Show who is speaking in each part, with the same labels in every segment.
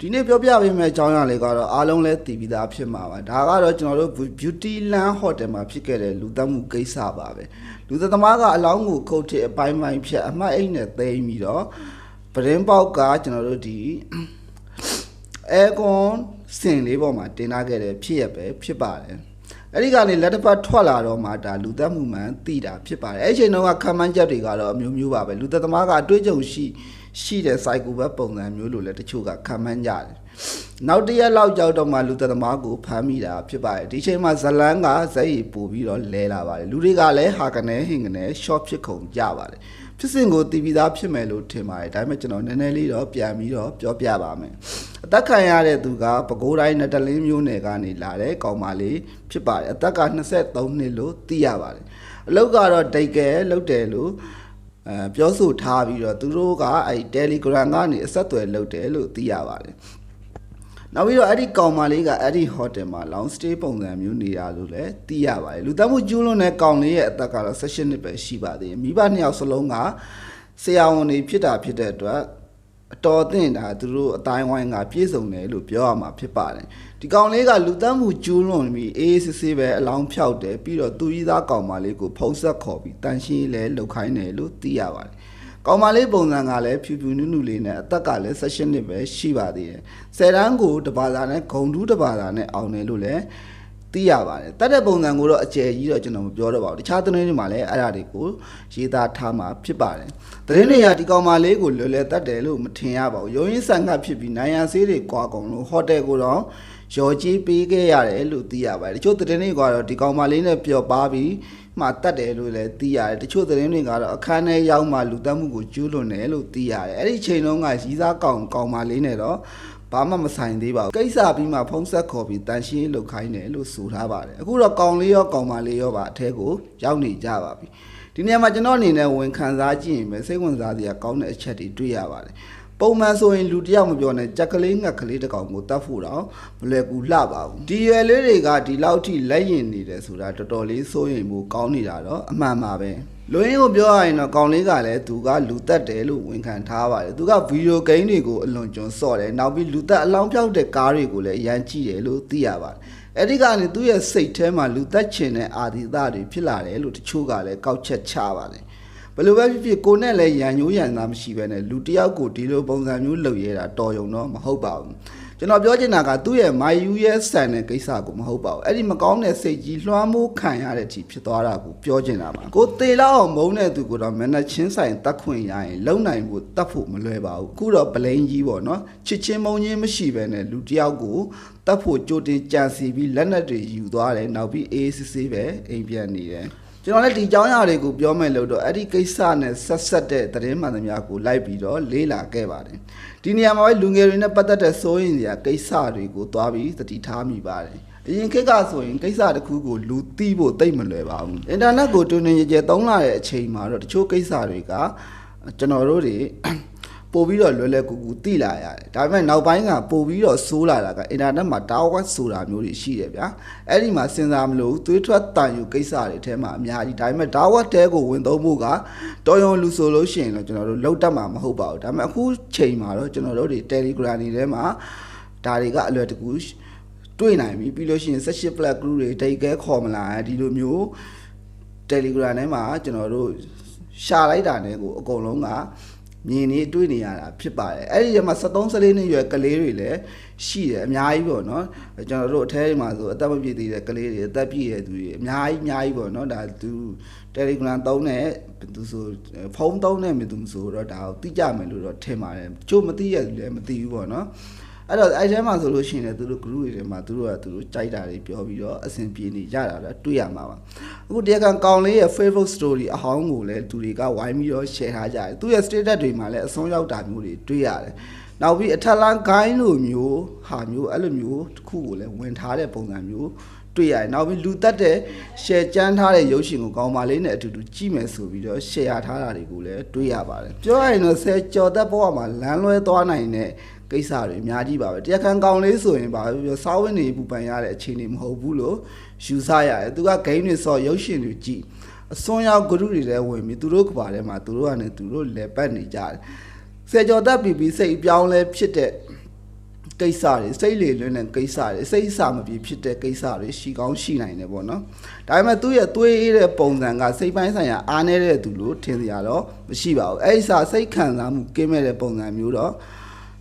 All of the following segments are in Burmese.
Speaker 1: ဒီနေ့ပြောပြပေးမယ့်အကြောင်းအရာလေးကတော့အားလုံးလည်းသိပြီးသားဖြစ်မှာပါဒါကတော့ကျွန်တော်တို့ Beauty Land Hotel မှာဖြစ်ခဲ့တဲ့လူသတ်မှုကိစ္စပါပဲလူသတ်သမားကအလောင်းကိုခုတ်ထစ်အပိုင်းပိုင်းဖြတ်အမှတ်အိတ်နဲ့သိမ်းပြီးတော့ပဒင်းပေါက်ကကျွန်တော်တို့ဒီအဲကွန်စင်လေးပေါ်မှာတင်ထားခဲ့တဲ့ဖြစ်ရပဲဖြစ်ပါတယ် အဲ့ဒီကနေလက်တစ်ပတ်ထွက်လာတော့မှဒါလူသက်မှုမှန်သိတာဖြစ်ပါတယ်အဲ့ဒီအချိန်တုန်းကခံမှန်းချက်တွေကတော့အမျိုးမျိုးပါပဲလူသက်သမားကအတွေ့အကြုံရှိရှိတဲ့ cycle ဘက်ပုံစံမျိုးလိုလည်းတချို့ကခံမှန်းကြတယ်နောက်တစ်ရက်လောက်ကြောက်တော့မှလူသက်သမားကိုဖမ်းမိတာဖြစ်ပါတယ်ဒီအချိန်မှာဇလန်းကဇက်ရီပို့ပြီးတော့လဲလာပါတယ်လူတွေကလည်းဟာကနေဟင်ကနေ short ဖြစ်ခုံကြပါတယ် ဖြစ်စဉ်ကိုတည်ပြီးသားဖြစ်မယ်လို့ထင်ပါတယ်ဒါပေမဲ့ကျွန်တော်နည်းနည်းလေးတော့ပြန်ပြီးတော့ပြောပြပါမယ်အသက်ခံရတဲ့သူကပဲခူးတိုင်းနတလင်းမျိုးနယ်ကနေလာတဲ့ကောင်မလေးဖြစ်ပါတယ်အသက်က23နှစ်လို့သိရပါတယ်အလုပ်ကတော့ဒိတ်ကဲလုပ်တယ်လို့အဲပြောဆိုထားပြီးတော့သူတို့ကအဲ Telegram ကနေအဆက်အသွယ်လုပ်တယ်လို့သိရပါတယ် နောက်ပြီးတော့အဲ့ဒီကောင်မလေးကအဲ့ဒီဟိုတယ်မှာ long stay ပုံစံမျိုးနေတာလို့လည်းသိရပါတယ်လူသားမှုကျူးလွန်တဲ့ကောင်လေးရဲ့အသက်ကတော့16နှစ်ပဲရှိပါသေးတယ်မိဘနှစ်ယောက်စလုံးကဆရာဝန်တွေဖြစ်တာဖြစ်တဲ့အတွက်အတော်အသင့်တာသူတို့အတိုင်းဝိုင်းကပြည့်စုံတယ်လို့ပြောရမှာဖြစ်ပါတယ်ဒီကောင်လေးကလူသားမှုကျူးလွန်ပြီးအေးအေးဆေးဆေးပဲအလောင်းဖြောက်တယ်ပြီးတော့သူကြီးသားကောင်မလေးကိုဖုံးဆက်ခေါ်ပြီးတန်ရှင်းလဲလှုပ်ခိုင်းတယ်လို့သိရပါတယ် ကောင်မလေးပုံစံကလည်းဖြူဖြူနုနုလေးနဲ့အသက်ကလည်း16နှစ်ပဲရှိပါသေးတယ်ဆယ်တန်းကိုတပါးသာနဲ့ဂုံတူးတပါးသာနဲ့အောင်တယ်လို့လည်းသိရပါတယ်တတ်တဲ့ပုံစံကိုတော့အကျယ်ကြီးတော့ကျွန်တော်မပြောတော့ပါဘူးတခြားသတင်းတွေမှာလည်းအဲ့ဒါတွေကိုရေးသားထားမှာဖြစ်ပါတယ်သတင်းတွေကဒီကောင်မလေးကိုလွယ်လွယ်တတ်တယ်လို့မထင်ရပါဘူးရုံရင်းဆန်ကပ်ဖြစ်ပြီးနိုင်ရန်ဆေးတွေကွာကုန်လို့ဟိုတယ်ကိုတော့ရော်ကြီးပေးခဲ့ရတယ်လို့သိရပါတယ်တချို့သတင်းတွေကတော့ဒီကောင်မလေးနဲ့ပျော်ပါပြီး မှတတ်တယ်လို့လည်းသိရတယ်တချို့သတင်းတွေကတော့အခန်းထဲရောက်မှလူတက်မှုကိုကျူးလွန်တယ်လို့သိရတယ်အဲ့ဒီချိန်တုန်းကရီးစားကောင်ကောင်မလေးနဲ့တော့ဘာမှမဆိုင်သေးပါဘူးကိစ္စပြီးမှဖုံးဆက်ခေါ်ပြီးတန်ရှင်းလုပ်ခိုင်းတယ်လို့ဆိုထားပါတယ်အခုတော့ကောင်လေးရောကောင်မလေးရောပါအထဲကိုရောက်နေကြပါပြီဒီနေရာမှာကျွန်တော်အနေနဲ့ဝင်ခံစားကြည့်ရင်ပဲစိတ်ဝင်စားစရာကောင်းတဲ့အချက်တွေတွေ့ရပါတယ် ပုံမှန်ဆိုရင်လူတစ်ယောက်မပြောနဲ့ကြက်ကလေးငှက်ကလေးတစ်ကောင်ကိုတတ်ဖို့တော့မလွယ်ကူလှပါဘူးဒီရွယ်လေးတွေကဒီလောက်ထိလက်ရင်နေတယ်ဆိုတာတော်တော်လေးစိုးရိမ်မှုကောင်းနေတာတော့အမှန်ပါပဲလူရင်းကိုပြောရရင်တော့ကောင်လေးကလည်းသူကလူတက်တယ်လို့ဝန်ခံထားပါတယ်သူကဗီဒီယိုဂိမ်းတွေကိုအလွန်ကျွန်းစော့တယ်နောက်ပြီးလူတက်အလောင်းပြောက်တဲ့ကားတွေကိုလည်းအရန်ကြည့်တယ်လို့သိရပါတယ်အဲ့ဒီကနေသူ့ရဲ့စိတ်ထဲမှာလူတက်ချင်တဲ့အာဒီသတွေဖြစ်လာတယ်လို့တချို့ကလည်းကောက်ချက်ချပါတယ် ဘယ်လိုပဲဖြစ်ဖြစ်ကိုနဲ့လည်းရန်ညိုးရန်သားမရှိဘဲနဲ့လူတစ်ယောက်ကိုဒီလိုပုံစံမျိုးလုပ်ရဲတာတော်ရုံတော့မဟုတ်ပါဘူးကျွန်တော်ပြောချင်တာကသူ့ရဲ့မာယူရဲ့ဆန်တဲ့ကိစ္စကိုမဟုတ်ပါဘူးအဲ့ဒီမကောင်းတဲ့စိတ်ကြီးလွှမ်းမိုးခံရတဲ့အထိဖြစ်သွားတာကိုပြောချင်တာပါကိုတေလောက်အောင်မုန်းတဲ့သူကတော့မနက်ချင်းဆိုင်တတ်ခွင့်ရရင်လုံနိုင်ဖို့တတ်ဖို့မလွယ်ပါဘူးအခုတော့ပလိန်ကြီးပေါ့နော်ချစ်ချင်းမုန်းချင်းမရှိဘဲနဲ့လူတစ်ယောက်ကိုတတ်ဖို့ကြိုတင်ကြံစီပြီးလက်နက်တွေယူသွားတယ်နောက်ပြီးအေးစစ်စစ်ပဲအိမ်ပြန်နေတယ် ကျွန်တော်လည်းဒီအကြောင်းအရာတွေကိုပြောမယ်လို့တော့အဲ့ဒီကိစ္စနဲ့ဆက်ဆက်တဲ့သတင်းမှန်သမျှကိုလိုက်ပြီးတော့လေးလာခဲ့ပါတယ်ဒီနေရာမှာပဲလူငယ်တွေနဲ့ပတ်သက်တဲ့စိုးရင်စရာကိစ္စတွေကိုသွားပြီးသတိထားမိပါတယ်အရင်ခေတ်ကဆိုရင်ကိစ္စတစ်ခုကိုလူသိဖို့တိတ်မလွယ်ပါဘူးအင်တာနက်ကိုတွင်တွင်ကြဲကြဲသုံးလာတဲ့အချိန်မှာတော့တချို့ကိစ္စတွေကကျွန်တော်တို့တွေ ပို့ပြီးတော့လွယ်လွယ်ကူကူသိလာရတယ်ဒါပေမဲ့နောက်ပိုင်းကပို့ပြီးတော့စိုးလာတာကအင်တာနက်မှာတာဝတ်ဆိုတာမျိုးတွေရှိတယ်ဗျာအဲ့ဒီမှာစဉ်းစားမလို့သွေးထွက်တန်ယူကိစ္စတွေထဲမှာအများကြီးဒါပေမဲ့တာဝတ်တဲကိုဝင်သုံးဖို့ကတော်ရုံလူဆိုလို့ရှိရင်တော့ကျွန်တော်တို့လောက်တတ်မှာမဟုတ်ပါဘူးဒါပေမဲ့အခုချိန်မှာတော့ကျွန်တော်တို့တွေ Telegram တွေထဲမှာဒါတွေကအလွယ်တကူတွေ့နိုင်ပြီပြီးလို့ရှိရင်18 flag group တွေဒိတ်ကဲခေါ်မလာဒီလိုမျိုး Telegram ထဲမှာကျွန်တော်တို့ရှာလိုက်တာနဲ့ကိုအကုန်လုံးက မြင်နေတွေ့နေရတာဖြစ်ပါတယ်အဲ့ဒီမှာ73 14နှစ်ရွယ်ကလေးတွေလည်းရှိတယ်အများကြီးပေါ့နော်ကျွန်တော်တို့အထဲမှာဆိုအသက်မပြည့်သေးတဲ့ကလေးတွေအသက်ပြည့်တဲ့သူတွေအများကြီးအများကြီးပေါ့နော်ဒါသူ Telegram သုံးတဲ့သူဆိုဖုန်းသုံးတဲ့မြသူဆိုတော့ဒါကိုသိကြမယ်လို့တော့ထင်ပါတယ်ကျို့မသိရဘူးလည်းမသိဘူးပေါ့နော် အဲ့တော့အဲ့ထဲမှာဆိုလို့ရှိရင်လည်းသူတို့ group တွေထဲမှာသူတို့ကသူတို့ကြိုက်တာတွေပြောပြီးတော့အဆင်ပြေနေကြတာလည်းတွေ့ရမှာပါအခုတရားခံကောင်လေးရဲ့ Facebook story အဟောင်းကိုလည်းသူတွေကဝိုင်းပြီးတော့ share ထားကြတယ်သူရဲ့ status တွေမှာလည်းအဆုံးရောက်တာမျိုးတွေတွေ့ရတယ်နောက်ပြီးအထက်လန်းဂိုင်းလိုမျိုးဟာမျိုးအဲ့လိုမျိုးတစ်ခုကိုလည်းဝင်ထားတဲ့ပုံစံမျိုးတွေ့ရတယ်နောက်ပြီးလူတက်တဲ့ share ကျန်းထားတဲ့ရုပ်ရှင်ကိုကောင်းပါလေးနဲ့အတူတူကြည့်မယ်ဆိုပြီးတော့ share ထားတာတွေကိုလည်းတွေ့ရပါတယ်ပြောရရင်တော့ဆယ်ကျော်သက်ဘဝမှာလမ်းလွဲသွားနိုင်တဲ့ ကိစ္စတွေအများကြီးပါပဲတရားခံကောင်လေးဆိုရင်ပါပြောစားဝတ်နေပူပန်ရတဲ့အခြေအနေမဟုတ်ဘူးလို့ယူဆရတယ်သူကဂိမ်းတွေဆော့ရုပ်ရှင်တွေကြည့်အစွန်းရောက်ဂရုတွေလည်းဝင်ပြီးသူတို့ကဘာထဲမှာသူတို့ကလည်းသူတို့လဲပတ်နေကြတယ်ဆယ်ကျော်သက်ပြီးပြီးစိတ်အပြောင်းလဲဖြစ်တဲ့ကိစ္စတွေစိတ်လေလွန်းတဲ့ကိစ္စတွေစိတ်အစာမပြေဖြစ်တဲ့ကိစ္စတွေရှိကောင်းရှိနိုင်တယ်ပေါ့နော်ဒါပေမဲ့သူ့ရဲ့သွေးအေးတဲ့ပုံစံကစိတ်ပိုင်းဆိုင်ရာအားနည်းတဲ့သူလို့ထင်စရာတော့မရှိပါဘူးအဲ့ဒီစာစိတ်ခံစားမှုကင်းမဲ့တဲ့ပုံစံမျိုးတော့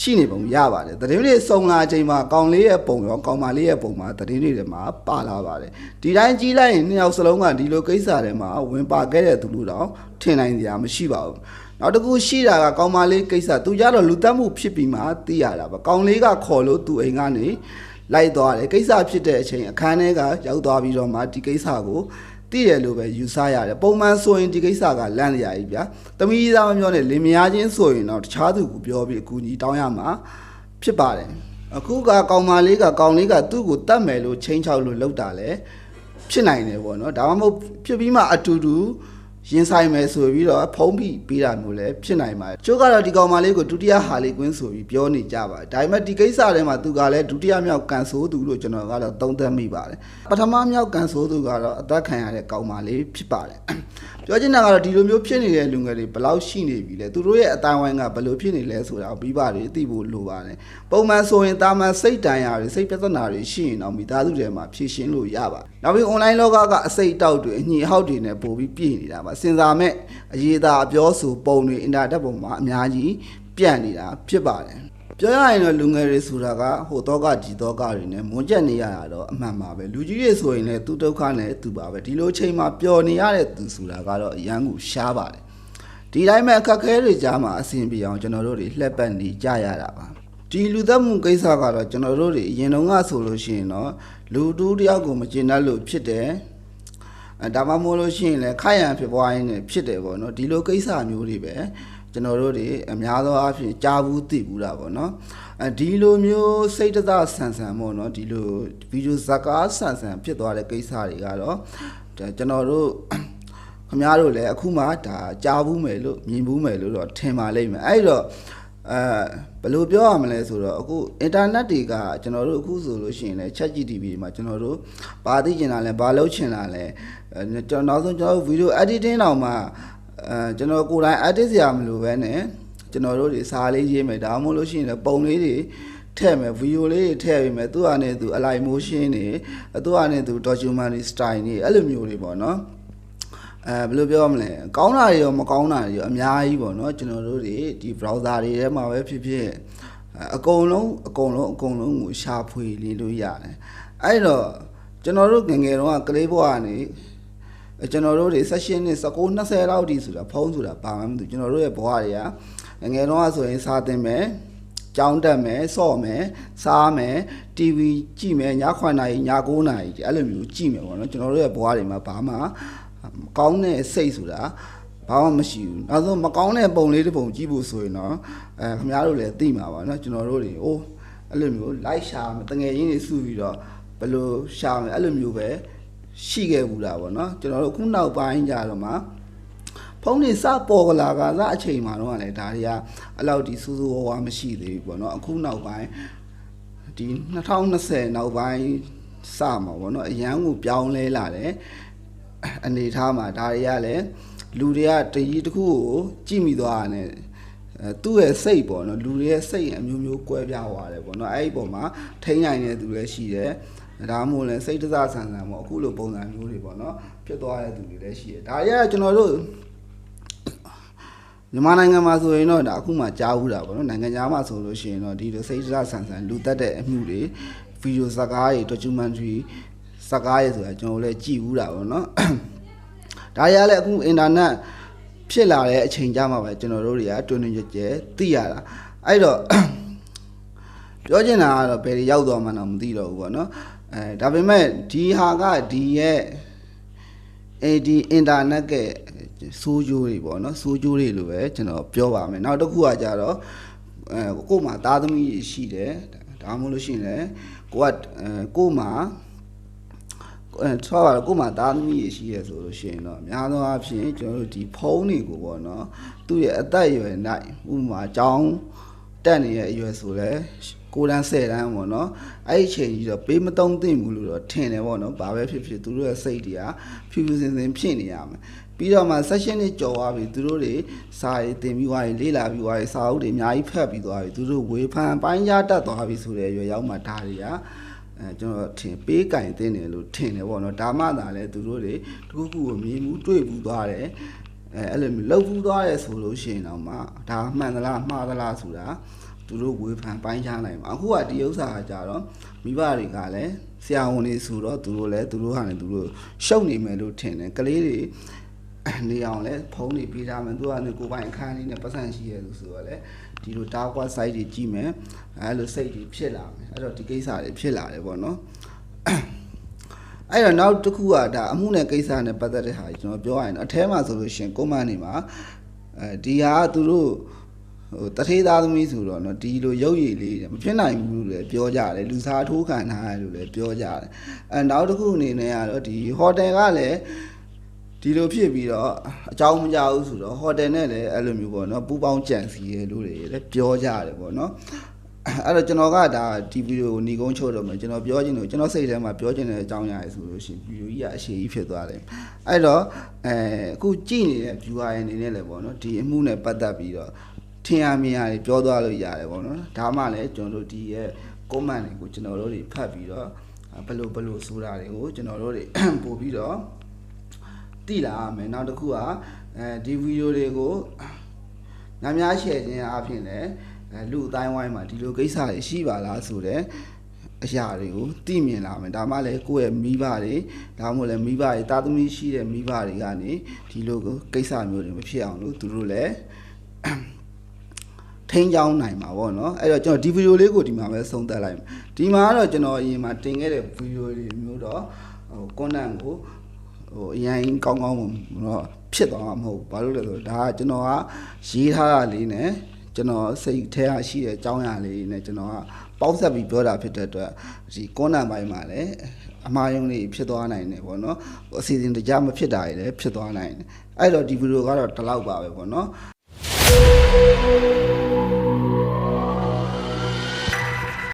Speaker 1: ရှိနေပုံရပါတယ်တရင်လေးစုံလာချိန်မှာကောင်လေးရဲ့ပုံရောကောင်မလေးရဲ့ပုံမှာတရင်လေးတွေမှာပါလာပါတယ်ဒီတိုင်းကြီးလိုက်ရင်နှစ်ယောက်စလုံးကဒီလိုကိစ္စတွေမှာဝင်ပါခဲ့တဲ့သူလို့တော့ထင်နိုင်စရာမရှိပါဘူးနောက်တစ်ခုရှိတာကကောင်မလေးကိစ္စသူကြတော့လူတက်မှုဖြစ်ပြီးမှသိရတာပါကောင်လေးကခေါ်လို့သူအိမ်ကနေလိုက်သွားတယ်ကိစ္စဖြစ်တဲ့အချိန်အခန်းထဲကရောက်သွားပြီးတော့မှဒီကိစ္စကို သိတယ်လို့ပဲယူဆရတယ်ပုံမှန်ဆိုရင်ဒီကိစ္စကလန့်ရည်ဗျာတမီးသားမပြောနဲ့လင်မယားချင်းဆိုရင်တော့တခြားသူကိုပြောပြီးအကူကြီးတောင်းရမှာဖြစ်ပါတယ်အခုကကောင်မလေးကကောင်လေးကသူ့ကိုတတ်မယ်လို့ချိန်ချောက်လို့လောက်တာလေဖြစ်နိုင်တယ်ပေါ့နော်ဒါမှမဟုတ်ဖြစ်ပြီးမှအတူတူ ရင်ဆိုင်မယ်ဆိုပြီးတော့ဖုံးပြီးပေးတာမျိုးလည်းဖြစ်နိုင်ပါတယ်။ကျိုးကတော့ဒီကောင်မလေးကိုဒုတိယဟာလေးကွင်းဆိုပြီးပြောနေကြပါတယ်။ဒါပေမဲ့ဒီကိစ္စထဲမှာသူကလည်းဒုတိယမြောက်ကန်ဆိုးသူလို့ကျွန်တော်ကတော့သုံးသပ်မိပါတယ်။ပထမမြောက်ကန်ဆိုးသူကတော့အသက်ခံရတဲ့ကောင်မလေးဖြစ်ပါတယ်။ပြောချင်တာကတော့ဒီလိုမျိုးဖြစ်နေတဲ့လူငယ်တွေဘယ်လောက်ရှိနေပြီလဲ။သူတို့ရဲ့အတိုင်းဝိုင်းကဘယ်လိုဖြစ်နေလဲဆိုတာကိုပြီးပါတယ်သိဖို့လိုပါတယ်။ပုံမှန်ဆိုရင်တာမန်စိတ်တန်ရာတွေစိတ်ပြဿနာတွေရှိရင်တော့မိသားစုတွေမှာဖြေရှင်းလို့ရပါတယ်။နောက်ပြီး online လောကကအစိတ်အတောက်တွေအညီအဟောက်တွေနဲ့ပို့ပြီးပြည်နေတာပါ။စဉ်းစားမဲ့အရေးသားအပြောဆိုပုံတွေအင်တာနက်ပေါ်မှာအများကြီးပြန့်နေတာဖြစ်ပါတယ်။ပြောရရင်တော့လူငယ်တွေဆိုတာကဟိုတော့ကဒီတော့ကတွေနဲ့မွန်းကျက်နေရတာတော့အမှန်ပါပဲလူကြီးတွေဆိုရင်လည်းသူဒုက္ခနဲ့သူပါပဲဒီလိုချိန်မှာပျော်နေရတဲ့သူဆိုတာကတော့အရန်ကိုရှားပါတယ်ဒီတိုင်းမဲ့အခက်အခဲတွေကြားမှာအဆင်ပြေအောင်ကျွန်တော်တို့တွေလှက်ပတ်နေကြရတာပါဒီလူသက်မှုကိစ္စကတော့ကျွန်တော်တို့တွေအရင်တုန်းကဆိုလို့ရှိရင်တော့လူတူတယောက်ကိုမကျင်တတ်လို့ဖြစ်တယ်အဲ ဒါမှမဟုတ်လို့ရှိရင်လည်းခိုက်ရန်ဖြစ်ပွားရင်းနဲ့ဖြစ်တယ်ပေါ့နော်ဒီလိုကိစ္စမျိုးတွေပဲကျွန်တော်တို့တွေအများသောအားဖြင့်ကြားဘူးသိဘူးတာပေါ့နော်အဲဒီလိုမျိုးစိတ်တသဆန်ဆန်ပေါ့နော်ဒီလိုဗီဒီယိုဇာကားဆန်ဆန်ဖြစ်သွားတဲ့ကိစ္စတွေကတော့ဒါကျွန်တော်တို့ခင်ဗျားတို့လည်းအခုမှဒါကြားဘူးမယ်လို့မြင်ဘူးမယ်လို့တော့ထင်ပါလိမ့်မယ်အဲ့တော့ အဲဘယ်လိုပြောရမလဲဆိုတော့အခုအင်တာနက်တွေကကျွန်တော်တို့အခုဆိုလို့ရှိရင်လည်း ChatGPT မှာကျွန်တော်တို့ဘာသိချင်တာလဲဘာလုပ်ချင်တာလဲအဲကျွန်တော်နောက်ဆုံးကျွန်တော်တို့ video editing တောင်မှအဲကျွန်တော်ကိုယ်တိုင် edit စရာမလိုပဲနဲ့ကျွန်တော်တို့တွေစာလေးရေးမယ်ဒါမှမဟုတ်လို့ရှိရင်လည်းပုံလေးတွေထည့်မယ်ဗီဒီယိုလေးတွေထည့်ပြီးမယ်သူ့ဟာနဲ့သူ align motion တွေသူ့ဟာနဲ့သူ documentary style တွေအဲ့လိုမျိုးတွေပေါ့နော် အဲဘယ်လိုပြောရမလဲကောင်းတာတွေရောမကောင်းတာတွေရောအများကြီးပေါ့နော်ကျွန်တော်တို့တွေဒီ browser တွေထဲမှာပဲဖြစ်ဖြစ်အဲအကုန်လုံးအကုန်လုံးအကုန်လုံးကိုရှာဖွေလေးလို့ရတယ်အဲ့တော့ကျွန်တော်တို့ငယ်ငယ်တုန်းကကလေးဘဝကနေအဲကျွန်တော်တို့တွေ session နဲ့19 20လောက်တည်းဆိုတာဖုံးဆိုတာပါမှမသိဘူးကျွန်တော်တို့ရဲ့ဘဝတွေကငယ်ငယ်တုန်းကဆိုရင်စာသင်မယ်ကြောင်းတက်မယ်စော့မယ်စားမယ် TV ကြည့်မယ်ည9နာရီည9နာရီအဲ့လိုမျိုးကြည့်မယ်ပေါ့နော်ကျွန်တော်တို့ရဲ့ဘဝတွေမှာဘာမှ မကောင်းတဲ့စိတ်ဆိုတာဘာမှမရှိဘူးနောက်ဆုံးမကောင်းတဲ့ပုံလေးတစ်ပုံကြည့်ဖို့ဆိုရင်တော့အဲခင်ဗျားတို့လည်းသိမှာပါเนาะကျွန်တော်တို့တွေအိုးအဲ့လိုမျိုးလိုက်ရှာမယ်တငယ်ချင်းတွေစုပြီးတော့ဘယ်လိုရှာမယ်အဲ့လိုမျိုးပဲရှိခဲ့ဘူးတာပေါ့เนาะကျွန်တော်တို့ခုနောက်ပိုင်းကြတော့မှဖုန်းတွေစပေါ်ကလာကစအချိန်မှာတော့လည်းဒါတွေကအလောက်ဒီစူးစူးဝါးဝါမရှိသေးဘူးပေါ့เนาะအခုနောက်ပိုင်းဒီ2020နောက်ပိုင်းစမှာပေါ့เนาะအရန်ကိုပြောင်းလဲလာတယ် အနေထားမှာဒါတွေကလည်းလူတွေကတကြီးတစ်ခုကိုကြည့်မိသွားတာ ਨੇ အဲသူ့ရဲ့စိတ်ပေါ့နော်လူတွေရဲ့စိတ်အမျိုးမျိုးကွဲပြားသွားတယ်ပေါ့နော်အဲ့ဒီပုံမှာထိန်းနိုင်တဲ့သူလည်းရှိတယ်ဒါမှမဟုတ်လည်းစိတ်တစဆန်ဆန်ပေါ့အခုလိုပုံစံမျိုးတွေပေါ့နော်ဖြစ်သွားတဲ့သူတွေလည်းရှိတယ်ဒါတွေကကျွန်တော်တို့မြန်မာနိုင်ငံမှာဆိုရင်တော့ဒါအခုမှကြားဘူးတာပေါ့နော်နိုင်ငံခြားမှာဆိုလို့ရှိရင်တော့ဒီလိုစိတ်တစဆန်ဆန်လူတက်တဲ့အမှုတွေဗီဒီယိုဇာတ်ကားတွေ documentary ဇာတ်ကားတွေဆိုတာကျွန်တော်လည်းကြည့်ဘူးတာပေါ့နော်ဒါတွေကလည်းအခုအင်တာနက်ဖြစ်လာတဲ့အချိန်ကြမှာပဲကျွန်တော်တို့တွေကတွင်တွင်ကြဲကြဲသိရတာအဲ့တော့ပြောချင်တာကတော့ဘယ်တွေရောက်သွားမှန်းတော့မသိတော့ဘူးပေါ့နော်အဲဒါပေမဲ့ဒီဟာကဒီရဲ့အဲဒီအင်တာနက်ကစိုးကျိုးတွေပေါ့နော်စိုးကျိုးတွေလို့ပဲကျွန်တော်ပြောပါမယ်နောက်တစ်ခုကကြတော့အဲကို့မှာသားသမီးတွေရှိတယ်ဒါမှမဟုတ်လို့ရှိရင်လည်းကိုကအဲကို့မှာ အဲဆောပါတော့ကို့မှာသားသမီးရရှိရဆိုလို့ရှိရင်တော့အများသောအားဖြင့်ကျွန်တော်တို့ဒီဖုန်းတွေကိုပေါ့နော်သူ့ရဲ့အသက်အရွယ်နိုင်ဥပမာအကြောင်းတက်နေတဲ့အရွယ်ဆိုလဲကိုတန်း10တန်းပေါ့နော်အဲ့ဒီအချိန်ကြီးတော့ပေးမတုံးသင့်ဘူးလို့တော့ထင်တယ်ပေါ့နော်ဘာပဲဖြစ်ဖြစ်သူတို့ရဲ့စိတ်တွေကဖြူဖြူစင်စင်ဖြစ်နေရမယ်ပပြီးတော့မှ session တွေကြော်သွားပြီသူတို့တွေစာရေးတင်ပြီးသွားပြီလေ့လာပြီးသွားပြီစာအုပ်တွေအများကြီးဖတ်ပြီးသွားပြီသူတို့ဝေဖန်ပိုင်းရတတ်သွားပြီဆိုတဲ့အရွယ်ရောက်မှဒါတွေက အဲကျွန်တော်ထင်ပေးကင်တင်တယ်လို့ထင်တယ်ပေါ့နော်ဒါမှသာလဲသူတို့တွေတခုခုကိုမြင်မှုတွေ့ဘူးသွားတယ်အဲအဲ့လိုမျိုးလှုပ်ဘူးသွားတယ်ဆိုလို့ရှိရင်တော့မှဒါမှန်သလားမှားသလားဆိုတာသူတို့ဝေဖန်ပိုင်းခြားနိုင်မှာအခုကဒီဥစ္စာကကြတော့မိဘတွေကလည်းဆရာဝန်တွေဆိုတော့သူတို့လည်းသူတို့ဟာလည်းသူတို့ရှုပ်နေမယ်လို့ထင်တယ်ကလေးတွေ နေအောင်လဲဖုံးနေပေးထားမယ်သူကလည်းကိုယ်ပိုင်အခန်းလေးနဲ့ပတ်စံရှိရလို့ဆိုတော့လေဒီလိုတာကွာ site တွေကြည့်မယ်အဲလိုစိတ်တွေဖြစ်လာမယ်အဲ့တော့ဒီကိစ္စတွေဖြစ်လာတယ်ပေါ့နော်အဲ့တော့နောက်တစ်ခုကဒါအမှုနဲ့ကိစ္စနဲ့ပတ်သက်တဲ့ဟာကြီးကျွန်တော်ပြောရရင်တော့အထဲမှာဆိုလို့ရှရင်ကွန်မန့်နေမှာအဲဒီဟာကသူတို့ဟိုတထေးသားသမီးဆိုတော့เนาะဒီလိုရုပ်ရည်လေးတွေမဖြစ်နိုင်ဘူးလို့လည်းပြောကြတယ်လူစားထိုးခံထားရတယ်လို့လည်းပြောကြတယ်အဲနောက်တစ်ခုအနေနဲ့ကတော့ဒီဟိုတယ်ကလည်း ဒီလိုဖြစ်ပြီးတော့အကြောင်းမကြဘူးဆိုတော့ဟိုတယ်နဲ့လည်းအဲ့လိုမျိုးပေါ့နော်ပူပေါင်းကြံစီရလို့တွေလည်းပြောကြတယ်ပေါ့နော်အဲ့တော့ကျွန်တော်ကဒါဒီဗီဒီယိုကိုညီကုန်းချို့တော့မယ်ကျွန်တော်ပြောချင်လို့ကျွန်တော်စိတ်ထဲမှာပြောချင်တဲ့အကြောင်းအရာတွေဆိုလို့ရှိရင်ဗီဒီယိုကြီးကအရှိကြီးဖြစ်သွားတယ်အဲ့တော့အဲအခုကြည့်နေတဲ့ viewer ရဲ့အနေနဲ့လည်းပေါ့နော်ဒီအမှုနဲ့ပတ်သက်ပြီးတော့ထင်ရမြင်ရတွေပြောသွားလို့ရတယ်ပေါ့နော်ဒါမှလည်းကျွန်တော်တို့ဒီရဲ့ comment တွေကိုကျွန်တော်တို့တွေဖတ်ပြီးတော့ဘယ်လိုဘယ်လိုဆိုတာတွေကိုကျွန်တော်တို့တွေပို့ပြီးတော့ တိလာရမယ်နောက်တစ်ခုကအဲဒီဗီဒီယိုတွေကိုများများ share ခြင်းအပြင်လည်းအဲလူအတိုင်းဝိုင်းမှာဒီလိုကိစ္စတွေရှိပါလားဆိုတဲ့အရာတွေကိုသိမြင်လာမယ်ဒါမှလည်းကိုယ့်ရဲ့မိဘတွေဒါမှမဟုတ်လည်းမိဘတွေတာသမီရှိတဲ့မိဘတွေကနေဒီလိုကိစ္စမျိုးတွေမဖြစ်အောင်လို့သူတို့လည်းထိန်းချောင်းနိုင်မှာပေါ့နော်အဲ့တော့ကျွန်တော်ဒီဗီဒီယိုလေးကိုဒီမှာပဲဆုံးသက်လိုက်မယ်ဒီမှာကတော့ကျွန်တော်အရင်မှာတင်ခဲ့တဲ့ဗီဒီယိုတွေမျိုးတော့ဟို content ကို ဟိုအရင်ကောင်းကောင်းတော့ဖြစ်သွားမှာမဟုတ်ဘူးဘာလို့လဲဆိုတော့ဒါကကျွန်တော်ကရေးထားတာလေးနဲ့ကျွန်တော်စိတ်ထဲကရှိတဲ့အကြောင်းအရာလေးနဲ့ကျွန်တော်ကပေါင်းဆက်ပြီးပြောတာဖြစ်တဲ့အတွက်ဒီ content ဘိုင်းမှာလည်းအမှားယုံတွေဖြစ်သွားနိုင်တယ်ပေါ့နော်ဟိုအစီအစဉ်တကြမဖြစ်တာတွေလည်းဖြစ်သွားနိုင်တယ်အဲ့တော့ဒီဗီဒီယိုကတော့ဒီလောက်ပါပဲပေါ့နော်